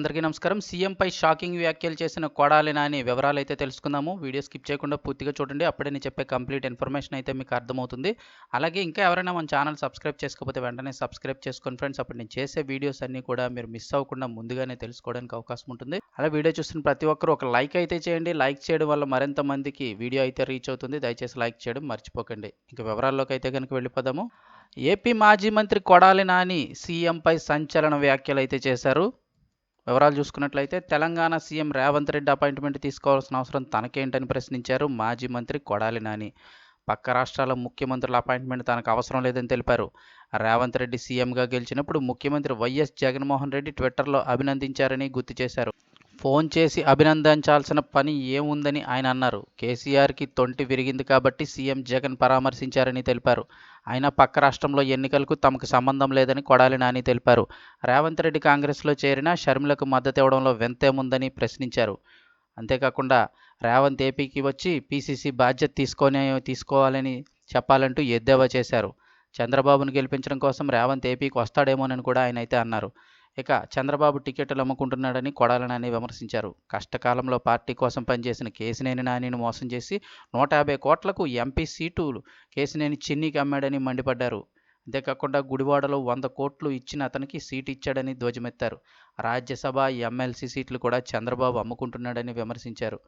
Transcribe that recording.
అందరికీ నమస్కారం. సీఎంపై షాకింగ్ వ్యాఖ్యలు చేసిన కొడాలి నాని వివరాలు అయితే తెలుసుకుందాము. వీడియో స్కిప్ చేయకుండా పూర్తిగా చూడండి. అప్పుడే నేను చెప్పే కంప్లీట్ ఇన్ఫర్మేషన్ అయితే మీకు అర్థమవుతుంది. అలాగే ఇంకా ఎవరైనా మన ఛానల్ సబ్స్క్రైబ్ చేసుకోకపోతే వెంటనే సబ్స్క్రైబ్ చేసుకోండి ఫ్రెండ్స్. అప్పుడు నేను చేసే వీడియోస్ అన్నీ కూడా మీరు మిస్ అవ్వకుండా ముందుగానే తెలుసుకోవడానికి అవకాశం ఉంటుంది. అలా వీడియో చూస్తున్న ప్రతి ఒక్కరు ఒక లైక్ అయితే చేయండి. లైక్ చేయడం వల్ల మరింత మందికి వీడియో అయితే రీచ్ అవుతుంది. దయచేసి లైక్ చేయడం మర్చిపోకండి. ఇంకా వివరాల్లోకి అయితే కనుక వెళ్ళిపోదాము. ఏపీ మాజీ మంత్రి కొడాలి నాని సీఎంపై సంచలన వ్యాఖ్యలు అయితే చేశారు. వివరాలు చూసుకున్నట్లయితే తెలంగాణ సీఎం రేవంత్ రెడ్డి అపాయింట్మెంట్ తీసుకోవాల్సిన అవసరం తనకేంటని ప్రశ్నించారు మాజీ మంత్రి కొడాలి నాని. పక్క రాష్ట్రాల ముఖ్యమంత్రుల అపాయింట్మెంట్ తనకు అవసరం లేదని తెలిపారు. రేవంత్ రెడ్డి సీఎంగా గెలిచినప్పుడు ముఖ్యమంత్రి వైఎస్ జగన్మోహన్ రెడ్డి ట్విట్టర్లో అభినందించారని గుర్తు చేశారు. ఫోన్ చేసి అభినందించాల్సిన పని ఏముందని ఆయన అన్నారు. కేసీఆర్కి తొంటి విరిగింది కాబట్టి సీఎం జగన్ పరామర్శించారని తెలిపారు. ఆయన పక్క రాష్ట్రంలో ఎన్నికలకు తమకు సంబంధం లేదని కొడాలి నాని తెలిపారు. రేవంత్ రెడ్డి కాంగ్రెస్లో చేరిన షర్మిలకు మద్దతు ఇవ్వడంలో వింతేముందని ప్రశ్నించారు. అంతేకాకుండా రేవంత్ ఏపీకి వచ్చి పీసీసీ బాధ్యత తీసుకొని తీసుకోవాలని చెప్పాలంటూ ఎద్దేవా చేశారు. చంద్రబాబును గెలిపించడం కోసం రేవంత్ ఏపీకి వస్తాడేమోనని కూడా ఆయన అయితే అన్నారు. ఇక చంద్రబాబు టికెట్లు అమ్ముకుంటున్నాడని కొడాల నాని విమర్శించారు. కష్టకాలంలో పార్టీ కోసం పనిచేసిన కేసినేని నానిని మోసం చేసి నూట యాభై కోట్లకు ఎంపీ సీటులు కేసినేని చిన్నికి అమ్మాడని మండిపడ్డారు. అంతేకాకుండా గుడివాడలో వంద కోట్లు ఇచ్చిన అతనికి సీటు ఇచ్చాడని ధ్వజమెత్తారు. రాజ్యసభ ఎమ్మెల్సీ సీట్లు కూడా చంద్రబాబు అమ్ముకుంటున్నాడని విమర్శించారు.